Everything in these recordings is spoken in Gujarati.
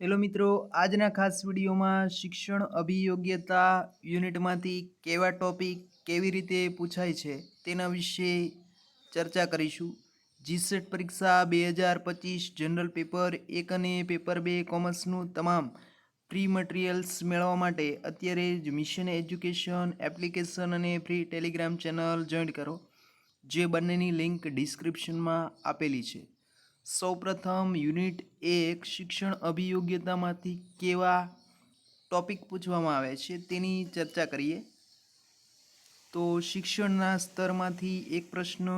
હેલો મિત્રો, આજના ખાસ વિડીયોમાં શિક્ષણ અભિયોગ્યતા યુનિટમાંથી કેવા ટોપિક કેવી રીતે પૂછાય છે તેના વિશે ચર્ચા કરીશું. જીસેટ પરીક્ષા બે હજાર પચીસ જનરલ પેપર એક અને પેપર બે કોમર્સનું તમામ ફ્રી મટીરિયલ્સ મેળવવા માટે અત્યારે જ મિશન એજ્યુકેશન, એપ્લિકેશન અને ફ્રી ટેલિગ્રામ ચેનલ જોઈન કરો, જે બંનેની લિંક ડિસ્ક્રિપ્શનમાં આપેલી છે. સૌપ્રથમ યુનિટ એક શિક્ષણ અભિયોગ્યતામાંથી કેવા ટોપિક પૂછવામાં આવે છે તેની ચર્ચા કરીએ. તો શિક્ષણના સ્તરમાંથી એક પ્રશ્ન,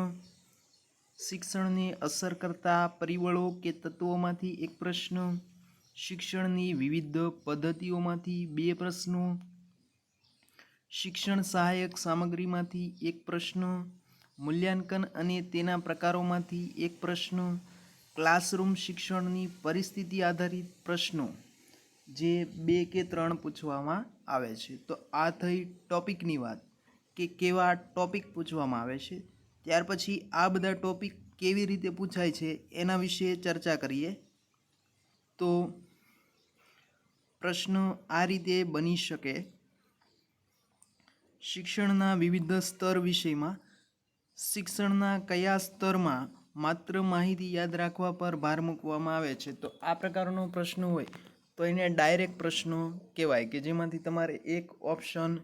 શિક્ષણને અસર કરતા પરિબળો કે તત્વોમાંથી એક પ્રશ્ન, શિક્ષણની વિવિધ પદ્ધતિઓમાંથી બે પ્રશ્નો, શિક્ષણ સહાયક સામગ્રીમાંથી એક પ્રશ્ન, મૂલ્યાંકન અને તેના પ્રકારોમાંથી એક પ્રશ્ન ક્લાસરૂમ શિક્ષણની પરિસ્થિતિ આધારિત પ્રશ્નો જે બે કે ત્રણ પૂછવામાં આવે છે. તો આ થઈ ટોપિકની વાત કે કેવા ટોપિક પૂછવામાં આવે છે. ત્યાર પછી આ બધા ટોપિક કેવી રીતે પૂછાય છે એના વિશે ચર્ચા કરીએ. તો પ્રશ્ન આ રીતે બની શકે. શિક્ષણના વિવિધ સ્તર વિષયમાં શિક્ષણના કયા સ્તરમાં માત્ર માહિતી યાદ રાખવા પર ભાર મૂકવામાં આવે છે. તો આ પ્રકારનો પ્રશ્ન હોય તો એને ડાયરેક્ટ પ્રશ્નો કહેવાય કે જેમાંથી તમારે એક ઓપ્શન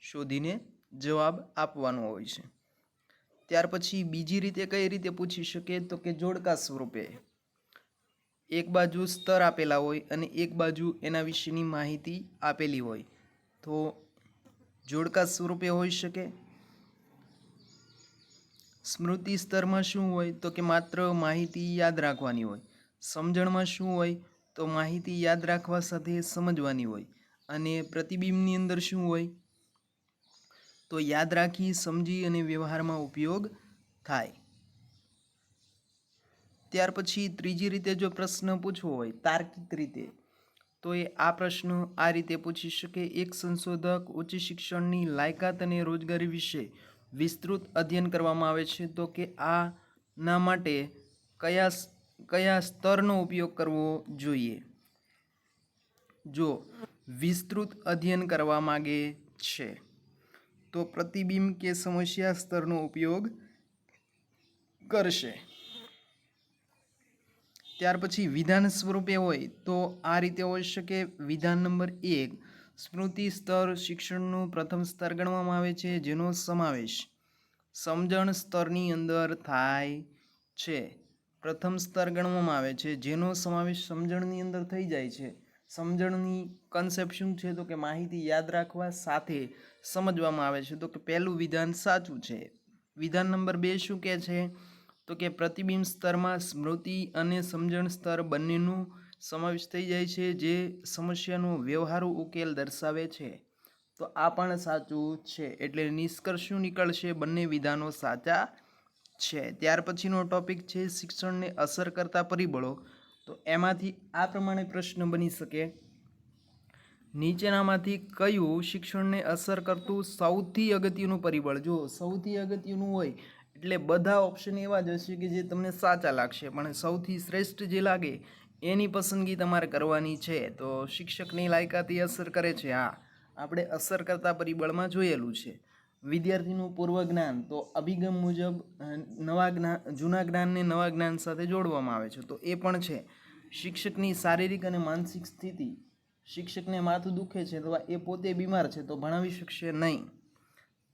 શોધીને જવાબ આપવાનો હોય છે. ત્યાર પછી બીજી રીતે કઈ રીતે પૂછી શકે તો કે જોડકા સ્વરૂપે. એક બાજુ સ્તર આપેલા હોય અને એક બાજુ એના વિશેની માહિતી આપેલી હોય. તો જોડકા સ્વરૂપે હોઈ શકે સ્મૃતિ સ્તરમાં શું હોય તો કે માત્ર માહિતી યાદ રાખવાની હોય. સમજણમાં શું હોય તો માહિતી યાદ રાખવા સાથે સમજવાની હોય. અને પ્રતિબિંબની અંદર શું હોય તો યાદ રાખી, સમજી અને વ્યવહારમાં ઉપયોગ થાય. ત્યાર પછી ત્રીજી રીતે જો પ્રશ્ન પૂછવો હોય, તાર્કિક રીતે, તો એ આ પ્રશ્ન આ રીતે પૂછી શકે. એક સંશોધક ઉચ્ચ શિક્ષણની લાયકાત અને રોજગારી વિશે વિસ્તૃત અધ્યયન કરવામાં આવે છે, તો કે આના માટે કયા કયા સ્તરનો ઉપયોગ કરવો જોઈએ? જો, વિસ્તૃત અધ્યયન કરવા માગે છે, તો પ્રતિબિંબ કે સમસ્યા સ્તરનો ઉપયોગ કરશે. ત્યાર પછી વિધાન સ્વરૂપે હોય તો આ રીતે હોઈ શકે વિધાન નંબર એક સ્મૃતિ સ્તર શિક્ષણનું પ્રથમ સ્તર ગણવામાં આવે છે, જેનો સમાવેશ સમજણ સ્તરની અંદર થાય છે. પ્રથમ સ્તર ગણવામાં આવે છે, જેનો સમાવેશ સમજણની અંદર થઈ જાય છે. સમજણની કન્સેપ્ટ શું છે તો કે માહિતી યાદ રાખવા સાથે સમજવામાં આવે છે તો કે પહેલું વિધાન સાચું છે. વિધાન નંબર બે શું કહે છે? તો કે પ્રતિબિંબ સ્તરમાં સ્મૃતિ અને સમજણ સ્તર બંનેનું સમાવેશ થઈ જાય છે જે સમસ્યાનો વ્યવહારુ ઉકેલ દર્શાવે છે. તો આ પણ સાચું છે. એટલે નિષ્કર્ષ શું નીકળશે બંને વિધાનો સાચા છે. ત્યાર પછીનો ટોપિક છે શિક્ષણને અસર કરતા પરિબળો. તો એમાંથી આ પ્રમાણે પ્રશ્ન બની શકે. નીચેનામાંથી કયું શિક્ષણને અસર કરતું સૌથી અગત્યનું પરિબળ? જો સૌથી અગત્યનું હોય, એટલે બધા ઓપ્શન એવા જ હશે કે જે તમને સાચા લાગશે. પણ સૌથી શ્રેષ્ઠ જે લાગે એની પસંદગી તમારે કરવાની છે, તો શિક્ષકની લાયકાતી અસર કરે છે. હા, આપણે અસર કરતા પરિબળમાં જોયેલું છે. વિદ્યાર્થીનું પૂર્વ જ્ઞાન તો અભિગમ મુજબ નવા જ્ઞાન જૂના જ્ઞાનને નવા જ્ઞાન સાથે જોડવામાં આવે છે, તો એ પણ છે. શિક્ષકની શારીરિક અને માનસિક સ્થિતિ, શિક્ષકને માથું દુખે છે અથવા એ પોતે બીમાર છે, તો ભણાવી શકશે નહીં.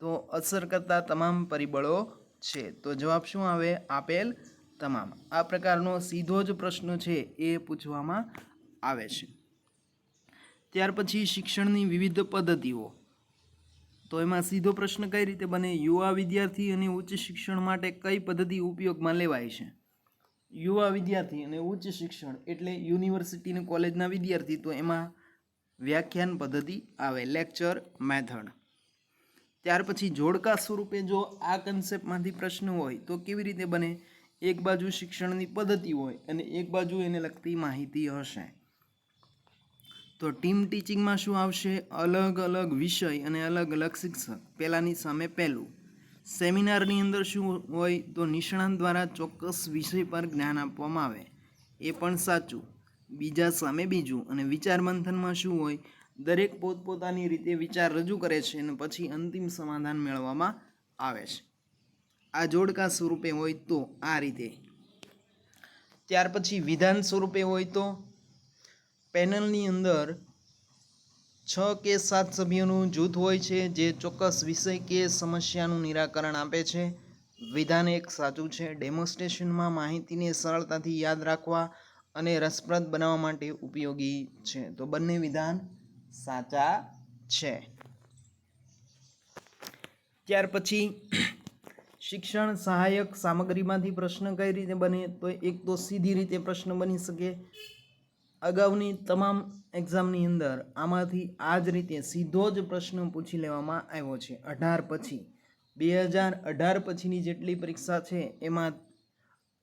તો અસર કરતા તમામ પરિબળો છે. તો જવાબ શું આવે? આપેલ તમામ. આ પ્રકારનો સીધો જ પ્રશ્ન છે એ પૂછવામાં આવે છે. ત્યાર પછી શિક્ષણની વિવિધ પદ્ધતિઓ. તો એમાં સીધો પ્રશ્ન કઈ રીતે બને? યુવા વિદ્યાર્થી અને ઉચ્ચ શિક્ષણ માટે કઈ પદ્ધતિ ઉપયોગમાં લેવાય છે? યુવા વિદ્યાર્થી અને ઉચ્ચ શિક્ષણ એટલે યુનિવર્સિટી અને કોલેજના વિદ્યાર્થી. તો એમાં વ્યાખ્યાન પદ્ધતિ આવે, લેક્ચર મેથડ. ત્યાર પછી જોડકા સ્વરૂપે જો આ કન્સેપ્ટમાંથી પ્રશ્ન હોય તો કેવી રીતે બને? એક બાજુ શિક્ષણની પદ્ધતિ હોય અને એક બાજુ એને લગતી માહિતી હશે. તો ટીમ ટીચિંગમાં શું આવશે? અલગ અલગ વિષય અને અલગ અલગ શિક્ષક. પહેલાંની સામે પહેલું. સેમિનારની અંદર શું હોય તો નિષ્ણાંત દ્વારા ચોક્કસ વિષય પર જ્ઞાન આપવામાં આવે. એ પણ સાચું. બીજા સામે બીજું અને વિચાર મંથનમાં શું હોય? દરેક પોતપોતાની રીતે વિચાર રજૂ કરે છે અને પછી અંતિમ સમાધાન મેળવવામાં આવે છે. આ જોડકા સ્વરૂપે હોય તો આ રીતે. ત્યાર પછી વિધાન સ્વરૂપે હોય તો પેનલની અંદર છ કે સાત સભ્યોનું જૂથ હોય છે, જે ચોક્કસ વિષય કે સમસ્યાનું નિરાકરણ આપે છે. વિધાન એક સાચું છે. ડેમોન્સ્ટ્રેશનમાં માહિતીને સરળતાથી યાદ રાખવા અને રસપ્રદ બનાવવા માટે ઉપયોગી છે. તો બંને વિધાન સાચા છે. ત્યાર પછી શિક્ષણ સહાયક સામગ્રીમાંથી પ્રશ્ન કઈ રીતે બને, તો એક તો સીધી રીતે પ્રશ્ન બની શકે. અગાઉની તમામ એક્ઝામની અંદર આમાંથી આ જ રીતે સીધો જ પ્રશ્ન પૂછી લેવામાં આવ્યો છે. અઢાર પછી, બે હજાર અઢાર પછીની જેટલી પરીક્ષા છે, એમાં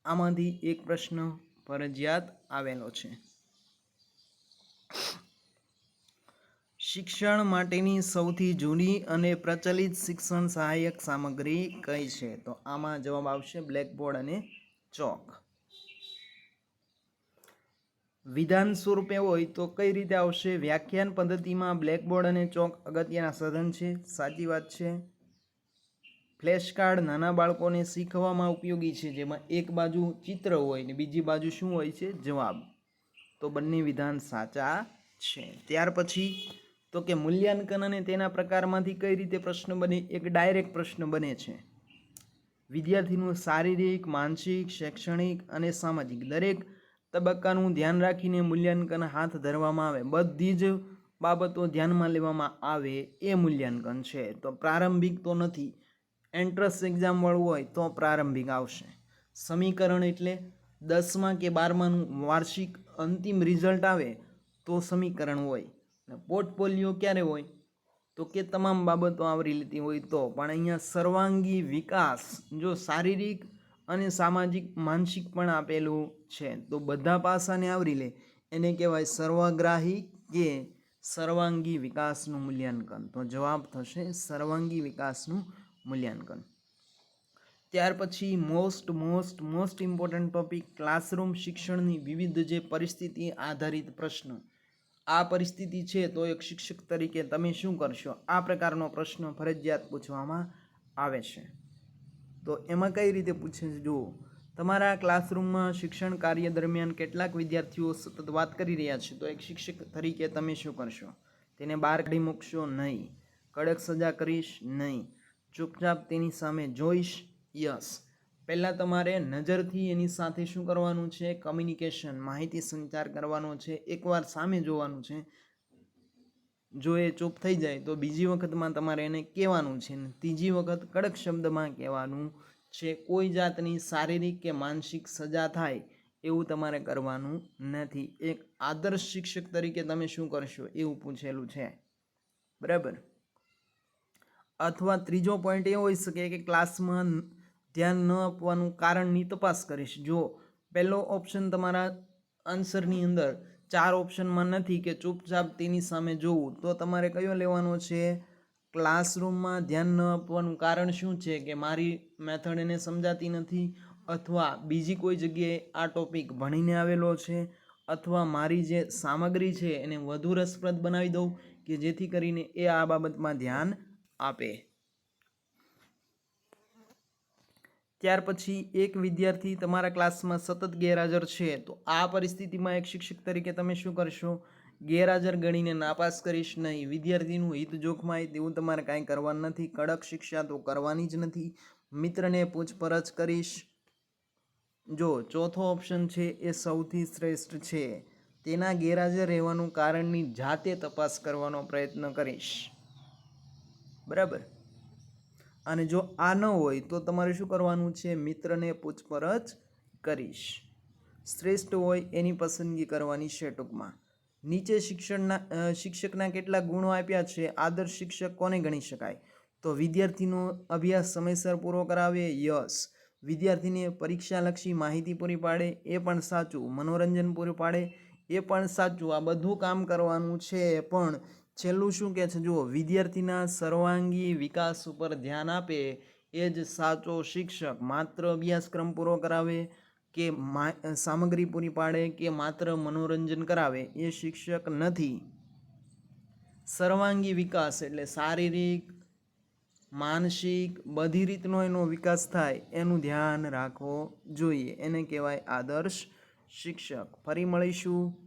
આમાંથી એક પ્રશ્ન ફરજિયાત આવેલો છે. શિક્ષણ માટેની સૌથી જૂની અને પ્રચલિત શિક્ષણ સહાયક સામગ્રી કઈ છે? તો આમાં જવાબ આવશે બ્લેકબોર્ડ અને ચોક. વિધાન સ્વરૂપે હોય તો કઈ રીતે આવશે? વ્યાખ્યાન પદ્ધતિમાં બ્લેકબોર્ડ અને ચોક અગત્યના સાધન છે. સાચી વાત છે. ફ્લેશ કાર્ડ નાના બાળકોને શીખવામાં ઉપયોગી છે. જેમાં એક બાજુ ચિત્ર હોય ને બીજી બાજુ શું હોય છે? જવાબ. તો બંને વિધાન સાચા છે. ત્યાર પછી તો કે મૂલ્યાંકન અને તેના પ્રકારમાંથી કઈ રીતે પ્રશ્ન બને, એક ડાયરેક્ટ પ્રશ્ન બને છે. વિદ્યાર્થીનું શારીરિક, માનસિક, શૈક્ષણિક અને સામાજિક દરેક તબક્કાનું ધ્યાન રાખીને મૂલ્યાંકન હાથ ધરવામાં આવે. બધી જ બાબતો ધ્યાનમાં લેવામાં આવે એ મૂલ્યાંકન છે. તો પ્રારંભિક તો નથી. એન્ટ્રન્સ એક્ઝામ વાળું હોય તો પ્રારંભિક આવશે. સમીકરણ એટલે દસમા કે બારમાનું વાર્ષિક અંતિમ રિઝલ્ટ આવે તો સમીકરણ હોય. અને પોર્ટફોલિયો ક્યારે હોય? તો કે તમામ બાબતો આવરી લીધી હોય તો. પણ અહીંયા સર્વાંગી વિકાસ જો શારીરિક અને સામાજિક માનસિક પણ આપેલું છે. તો બધા પાસાને આવરી લે. એને કહેવાય સર્વગ્રાહી કે સર્વાંગી વિકાસનું મૂલ્યાંકન. તો જવાબ થશે સર્વાંગી વિકાસનું મૂલ્યાંકન. ત્યાર પછી most most most important topic classroom શિક્ષણની વિવિધ જે પરિસ્થિતિ આધારિત પ્રશ્ન. આ પરિસ્થિતિ છે તો એક શિક્ષક તરીકે તમે શું કરશો? આ પ્રકારનો પ્રશ્ન ફરજિયાત પૂછવામાં આવે છે. તો એમાં કઈ રીતે પૂછે જુઓ, તમારા ક્લાસરૂમમાં શિક્ષણ કાર્ય દરમિયાન કેટલાક વિદ્યાર્થીઓ સતત વાત કરી રહ્યા છે. તો એક શિક્ષક તરીકે તમે શું કરશો? તેને બહાર કાઢી મૂકશો નહીં. કડક સજા કરીશ નહીં. ચૂપચાપ તેની સામે જોઈશ. યસ. પહેલાં તમારે નજરથી એની સાથે શું કરવાનું છે? કમ્યુનિકેશન માહિતી સંચાર કરવાનો છે. એકવાર સામે જોવાનું છે. જો એ ચૂપ થઈ જાય તો બીજી વખતમાં તમારે એને કહેવાનું છે ને ત્રીજી વખત કડક શબ્દમાં કહેવાનું છે. કોઈ જાતની શારીરિક કે માનસિક સજા થાય એવું તમારે કરવાનું નથી. એક આદર્શ શિક્ષક તરીકે તમે શું કરશો એવું પૂછેલું છે. બરાબર? અથવા ત્રીજો પોઈન્ટ એ હોઈ શકે કે ક્લાસમાં ધ્યાન ન આપવાનું કારણની તપાસ કરીશ. જો પહેલો ઓપ્શન તમારા આન્સરની અંદર ચાર ઓપ્શનમાં નથી કે ચૂપચાપ તેની સામે જોવું, તો તમારે કયો લેવાનો છે? ક્લાસરૂમમાં ધ્યાન ન આપવાનું કારણ શું છે કે મારી મેથડ એને સમજાતી નથી? અથવા બીજી કોઈ જગ્યાએ આ ટોપિક ભણીને આવેલો છે? અથવા મારી જે સામગ્રી છે એને વધુ રસપ્રદ બનાવી દઉં કે જેથી કરીને એ આ બાબતમાં ધ્યાન આપે? ત્યાર પછી એક વિદ્યાર્થી તમારા ક્લાસમાં સતત ગેરહાજર છે, તો આ પરિસ્થિતિમાં એક શિક્ષક તરીકે તમે શું કરશો? ગેરહાજર ગણીને નાપાસ કરીશ નહીં. વિદ્યાર્થીનું હિત જોખમાય તેવું તમારે કાંઈ કરવાનું નથી. કડક શિક્ષા તો કરવાની જ નથી. મિત્રને પૂછપરછ કરીશ. જો ચોથો ઓપ્શન છે એ સૌથી શ્રેષ્ઠ છે. તેના ગેરહાજર રહેવાનું કારણની જાતે તપાસ કરવાનો પ્રયત્ન કરીશ. બરાબર? અને જો આ ન હોય તો તમારે શું કરવાનું છે? મિત્રને પૂછપરછ કરીશ. શ્રેષ્ઠ હોય એની પસંદગી કરવાની છે ટૂંકમાં. નીચે શિક્ષણના શિક્ષકના કેટલા ગુણો આપ્યા છે? આદર્શ શિક્ષક કોને ગણી શકાય? તો વિદ્યાર્થીનો અભ્યાસ સમયસર પૂરો કરાવે? યસ. વિદ્યાર્થીને પરીક્ષાલક્ષી માહિતી પૂરી પાડે? એ પણ સાચું. મનોરંજન પૂરું પાડે? એ પણ સાચું. આ બધું કામ કરવાનું છે. પણ છેલ્લું શું કહે છે? જુઓ વિદ્યાર્થીના સર્વાંગી વિકાસ ઉપર ધ્યાન આપે, એ જ સાચો શિક્ષક માત્ર અભ્યાસક્રમ પૂરો કરાવે કે સામગ્રી પૂરી પાડે કે માત્ર મનોરંજન કરાવે, એ શિક્ષક નથી. સર્વાંગી વિકાસ એટલે શારીરિક, માનસિક, બધી રીતનો એનો વિકાસ થાય, એનું ધ્યાન રાખવો જોઈએ. એને કહેવાય આદર્શ શિક્ષક. ફરી મળીશું.